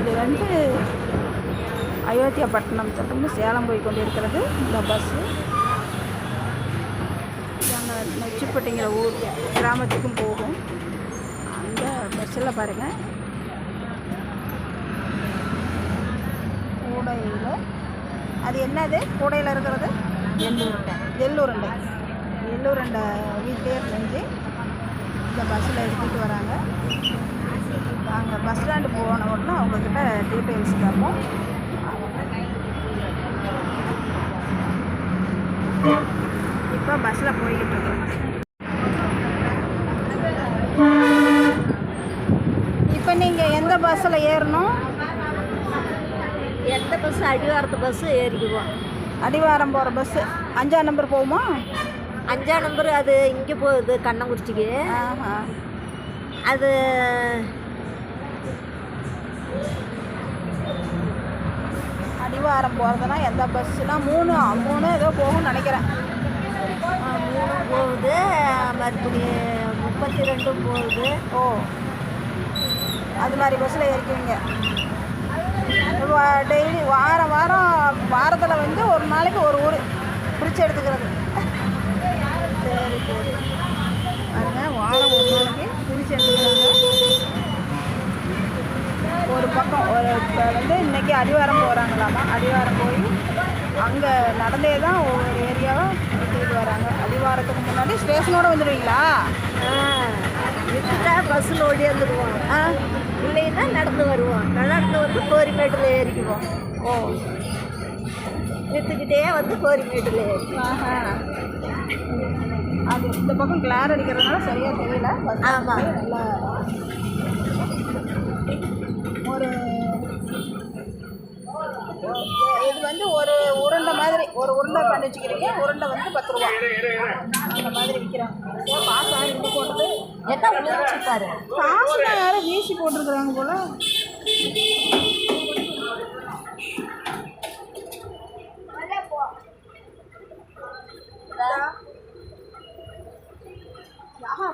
இது வந்து அயோத்தியாப்பட்டினம் தொடர்ந்து சேலம் போய் கொண்டிருக்கிறது இந்த பஸ்ஸு நாங்கள் நொச்சிப்பட்டிங்கிற ஊர். கிராமத்துக்கும் போகும். அந்த பஸ்ஸில் பாருங்கள் கூடையில். அது என்னது? கூடையில் இருக்கிறது? எள்ளூருண்டை எள்ளூருண்டை எள்ளூருண்டை வீட்டிலே செஞ்சு இந்த பஸ்ஸில் எடுத்துகிட்டு வராங்க. நாங்கள் பஸ் ஸ்டாண்டு போன உடனே அவங்கக்கிட்ட டீட்டெயில்ஸ் தரணும் இப்போ பஸ்ஸில் போய்கிட்டு இருக்கோம். இப்போ நீங்கள் எந்த பஸ்ஸில் ஏறணும்? எந்த பஸ் அடிவாரத்து பஸ்ஸு ஏறிக்குவோம் அடிவாரம் போகிற பஸ்ஸு அஞ்சாம் நம்பர் போகுமா? அஞ்சாம் நம்பர் அது இங்கே போகுது கண்ணங்குறிச்சிக்கு. ஆஹா. அது அடிவாரம் போகிறதுனா எந்த பஸ்ஸுனா மூணு மூணு ஏதோ போகும்னு நினைக்கிறேன். மூணு போகுது. மறுபடி முப்பத்தி ரெண்டும் போகுது. ஓ. அது மாதிரி பஸ்ஸில் ஏறிக்குவீங்க. டெய்லி வாரம் வாரம் வாரத்தில் வந்து ஒரு நாளைக்கு ஒரு ஊர் பிரித்து எடுத்துக்கிறது. சரி சரி பாருங்க வாரம் ஒரு நாளைக்கு பிரித்து எடுத்துக்கிறாங்க ஒரு பக்கம். ஒரு இப்போ வந்து இன்னைக்கு அடிவாரம் போகிறாங்களாமா அடிவாரம் போய் அங்கே நடந்தே தான் ஒவ்வொரு ஏரியாவை சுற்றிட்டு வராங்க. அடிவாரத்துக்கு முன்னாடி ஸ்டேஷனோட வந்துடுவீங்களா? ஆ, விட்டுட்டா பஸ்ஸில் ஓடியாந்துடுவோம் ஆ. இல்லைன்னா நடந்து வருவோம். நடந்து வந்து கோரிமேட்டில் ஏறிக்குவோம். ஓ. விற்றுக்கிட்டே வந்து கோரிமேட்டில் ஆஹா. அது இந்த பக்கம் கிளார் அடிக்கிறதுனால சரியா தெரியல. பஸ் ஆமா. நல்லா இது வந்து ஒரு உருண்டை மாதிரி ஒரு உருண்டை பண்ணி வச்சுக்கிறீங்க. உருண்டை வந்து பத்து ரூபா. அந்த மாதிரி விற்கிறாங்க காசு இங்கே போட்டது என்ன உணர்ச்சி பாரு. யாரும் வீசி போட்டிருக்கிறாங்க போல.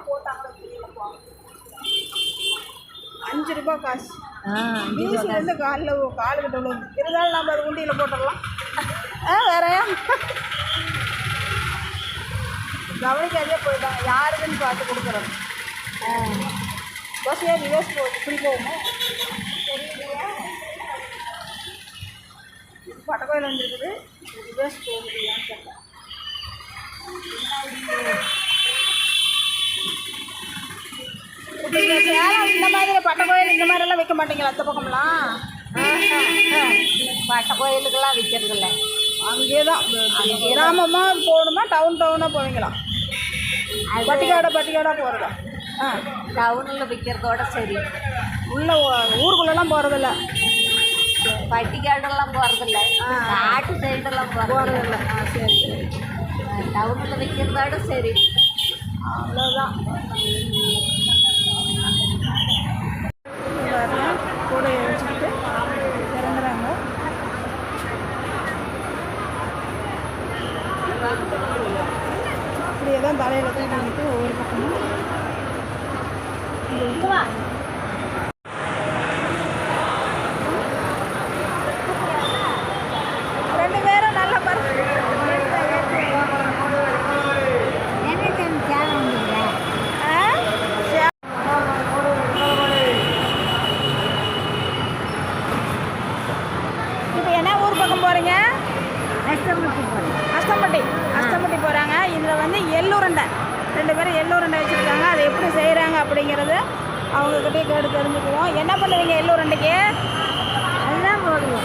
போட்டாங்களோ அஞ்சு ரூபாய் காசு. வீசி வந்து காலில் கால் கிட்ட விழுந்து இருந்தாலும் நம்ம அது உண்டியில் போட்டுடலாம். ஆ வேறயா கவனிக்காதே போயிட்டாங்க. யாருக்குன்னு பார்த்து கொடுக்குறோம். பஸ் ஏன் ரிவர்ஸ் போகுது இப்படி போகுமா? பட்டக்கோயில் வந்துருக்குது. ரிவர்ஸ் போகுதுயான்னு கேட்டேன் இந்த சேலம் இந்த மாதிரி பட்டக்கோயில் இந்த மாதிரிலாம் வைக்க மாட்டீங்களா அந்த பக்கம்லாம் பட்ட கோயிலுக்கெல்லாம் விற்கிறது இல்லை அங்கேயே தான் கிராமமாக போகணுமா டவுன் டவுனாக போவீங்களா பட்டிக்காடை பட்டிக்காடாக போகிறதா ஆ டவுனில் விற்கிறதோட சரி. உள்ள ஊருக்குள்ளெல்லாம் போகிறதில்ல பட்டிக்காடெல்லாம் போகிறதில்ல காட்டு சைடெல்லாம் போகிறதில்ல ஆ சரி சரி டவுனில் விற்கிறதோட சரி. அவ்வளோதான் அப்படியே தான் தலையில் தூக்கிட்டு ஒவ்வொரு பக்கமும் ரெண்டு பேரும் நல்ல பரிசு ஆ? சே- இப்போ என்ன ஊர் பக்கம் போகிறீங்க அஸ்தம்பட்டி அஸ்தம்பட்டி போகிறாங்க இதில் வந்து எள்ளுருண்டை ரெண்டு பேரும் எள்ளுருண்டை வச்சுருக்காங்க அதை எப்படி செய்கிறாங்க அப்படிங்கிறது அவங்கக்கிட்டே கேட்டு தெரிஞ்சுக்குவோம். என்ன பண்ணுவீங்க எள்ளுருண்டைக்கு எல்லாம் போடுவோம்.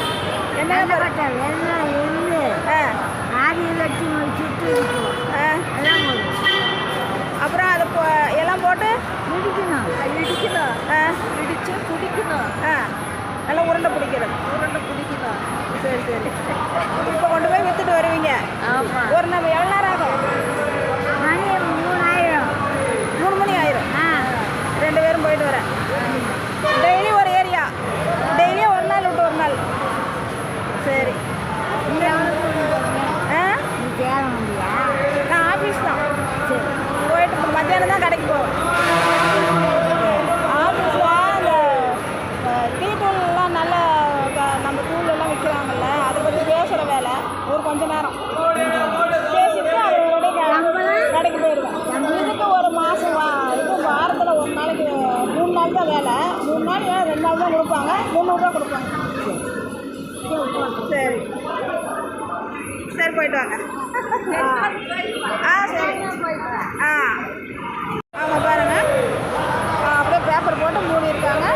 என்ன வெள்ளப்பட்டை வெள்ளம் எள்ளு ஆ. ஆதியில் வச்சு ஆ. எல்லாம் அப்புறம் அதை போ எல்லாம் போட்டு? இடிக்கணும். இடிக்கணும். ஆ. இடிச்சு குடிக்கணும். ஆ. நல்லா உருண்டை பிடிக்கிறது. உருண்டை குடிக்கணும் சரி சரி. இப்போ கொண்டு போய் விற்றுட்டு வருவீங்க. ஆமாம் ஒரு நம்ம எவ்வளோ ரூபா கொடுப்பாங்க. சரி. சரி போயிட்டு வாங்க. ஆ சரி. ஆ. ஆமாம் பாருங்கள் அப்படியே பேப்பர் போட்டு மூடிருக்காங்க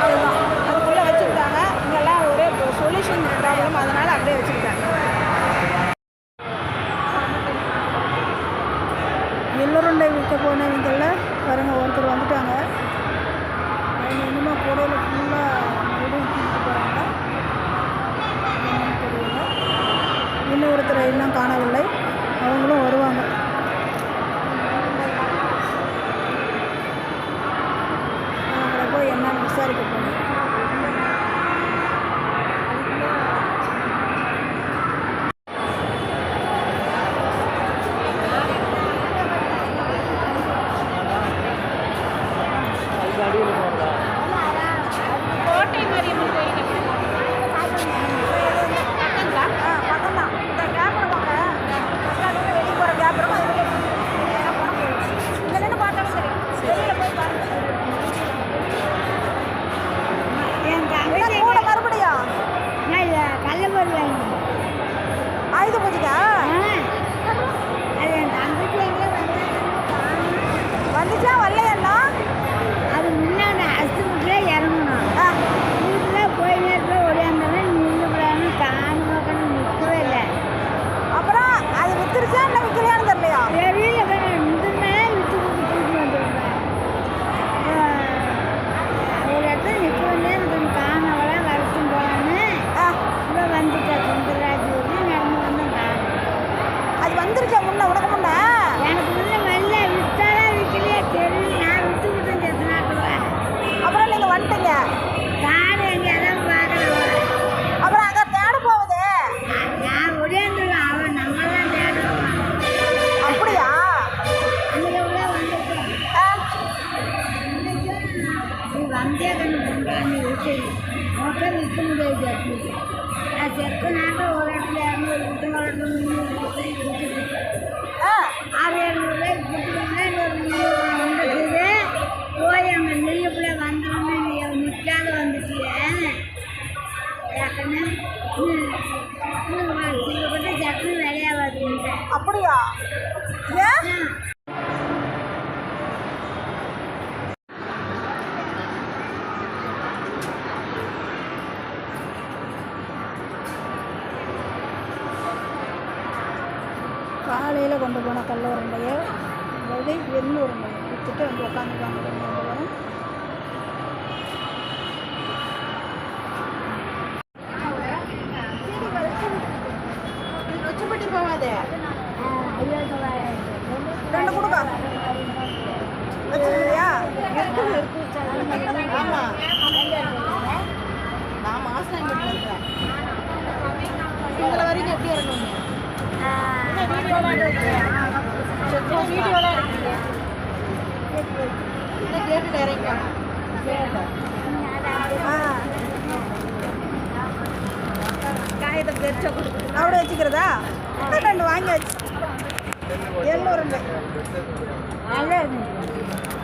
இருக்காங்க அதுக்குள்ளே வச்சுருக்காங்க. இங்கெல்லாம் ஒரே சொல்யூஷன் ப்ராப்ளம் அதனால் அப்படியே வச்சுருக்காங்க. எல்லோருண்டை விட்டு போனவங்களில் பாருங்கள் ஒருத்தர் வந்துட்டாங்க. என்னமோ புடவை ஃபுல்லாக ஆயிரத்தி ரெண்டு காணவில்லை Kamu. அப்படியா? காலையில் கொண்டு போன கல்ல உருண்டையை அதாவது எண்ணூறு உருண்டையை விற்றுட்டு வந்து உட்காந்துருக்காங்க கொடுக்கா. வச்சுருக்கியா? இருக்குது ஆமாம் நான் வரைக்கும் எப்படி இருக்கணும் வீடியோலாம் எடுக்கிறேன் வீடியோலாம் எடுக்கிறேன் கேட்டு டைரக்டா அவட வச்சுக்கிறதா? ரெண்டு வாங்கி வச்சு. எழுநூறு நல்லா இருக்கு